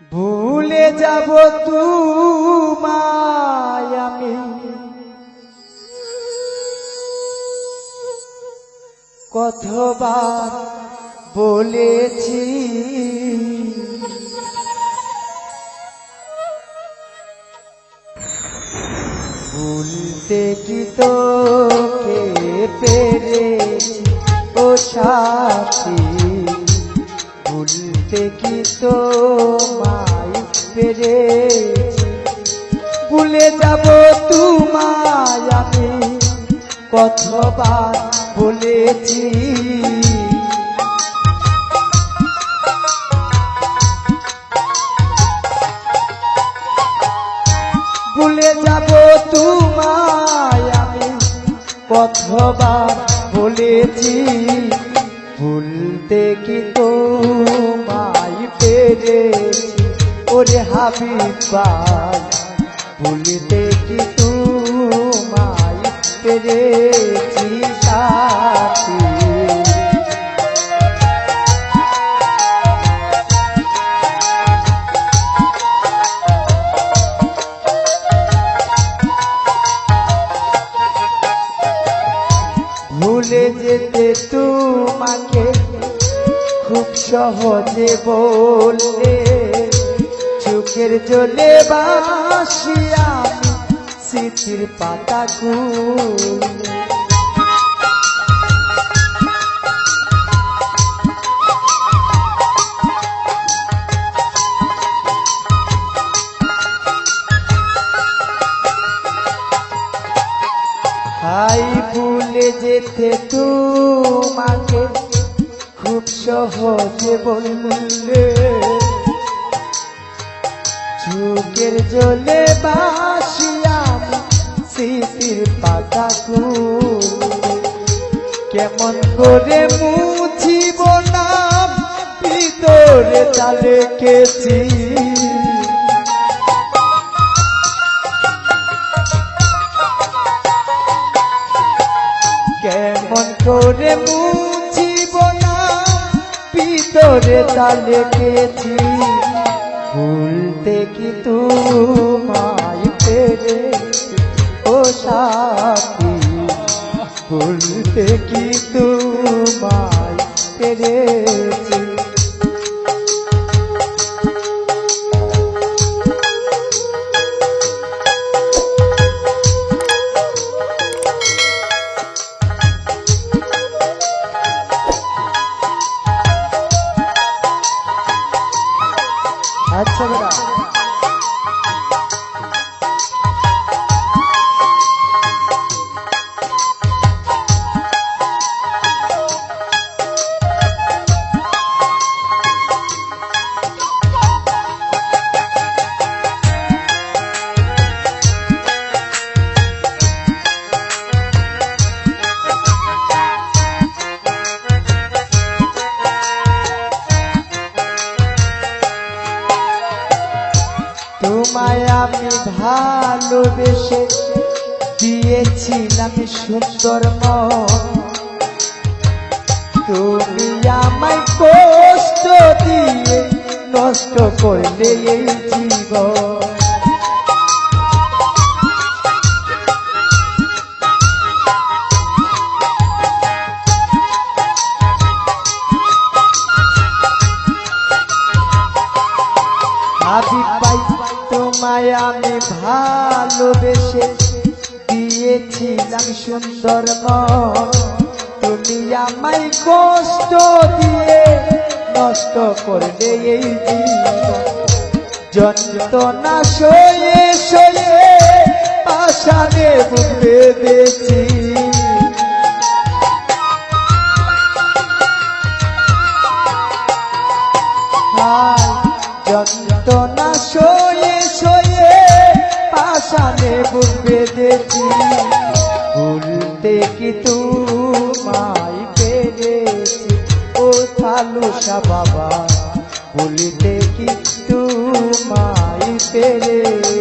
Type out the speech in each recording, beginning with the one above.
ভুলে যাব তোমায় আমি। কতবার বলেছি, ভুলতে কি তোকে পেরেছি ও সাথী ভুলতে কি তো পেরেছি ভুলে যাব তোমায় আমি। কতবার বলেছি। ভুলে যাব তোমায় আমি। কতবার বলেছি। ভুলতে কি তোমায় পেরেছি? ওরে হাবিবাই ভুলতে কি তোমায় পেরেছি সাথী? ভুলে যেতে তোমাকে খুব সহজে বললে। চোখের জলে বাসি আমি স্মৃতির পাতা হাই ভুলে যেতে তোমাকে খুব সহজে বললে। চোখের জলে বাসিয়াম স্মৃতির পাতা কেমন করে মুছিব নাম ভিতরে চালে কেছি। কেমন করে মুছিব না, ভিতরে তালে গেছি ভুলতে কি তোমায় পেরে ও সাথী। ভুলতে কি তোমায় পেরেছি আমি ভালোবেসে দিয়েছিলাম সুন্দর তুমি আমায় কষ্ট দিয়ে নষ্ট করলে এই জীবন। আমি পাই তোমায় আমি ভালোবেসে দিয়েছিলাম সুন্দর তুমি আমায় কষ্ট দিয়ে নষ্ট করলে এই যন্ত্রণা সয়ে সয়ে আশানে বুক বেঁধেছি যন্ত্রণা বেঁধেছি ভুলতে কি তোমায় পেরেছি? ও থালুসা বাবা ভুলিতে কি তোমায় পেরেছি?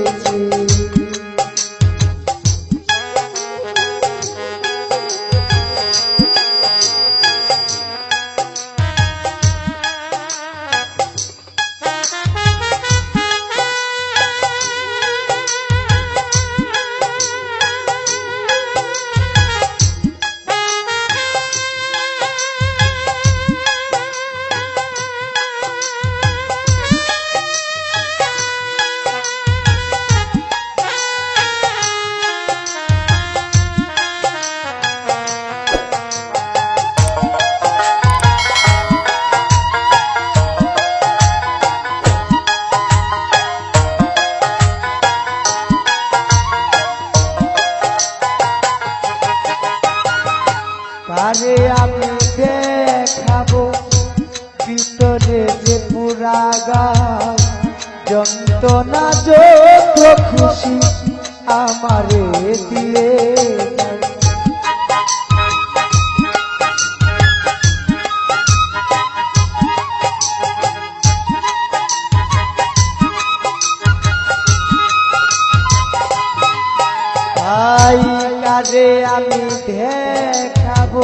আই কাজে আমি দেখাবো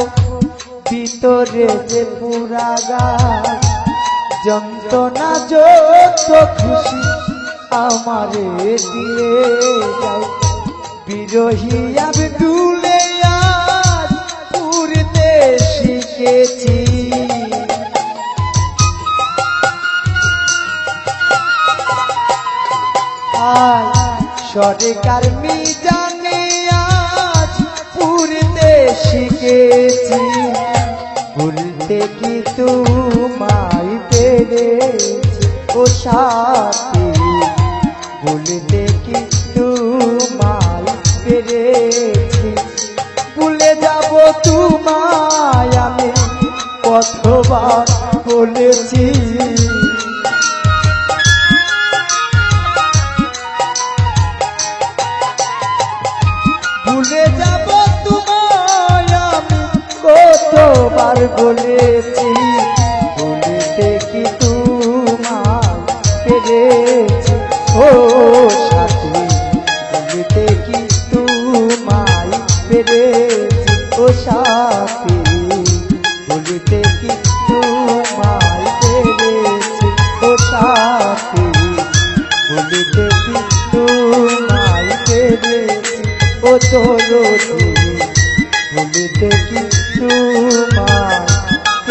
ভিতরে যে পুরাগা যন্ত্রণা যত খুশি আমারে দিয়ে যাও। বিরোহী আমি ডুলে আজ উড়তে শিখেছি। সরকার মিজানে শিখেছি ভুলতে কি তোমায় পেরেছি ও সাথী ভুলতে কি তোমায় পেরেছি ভুলে যাব তোমায় আমি কতবার বলেছি কতবার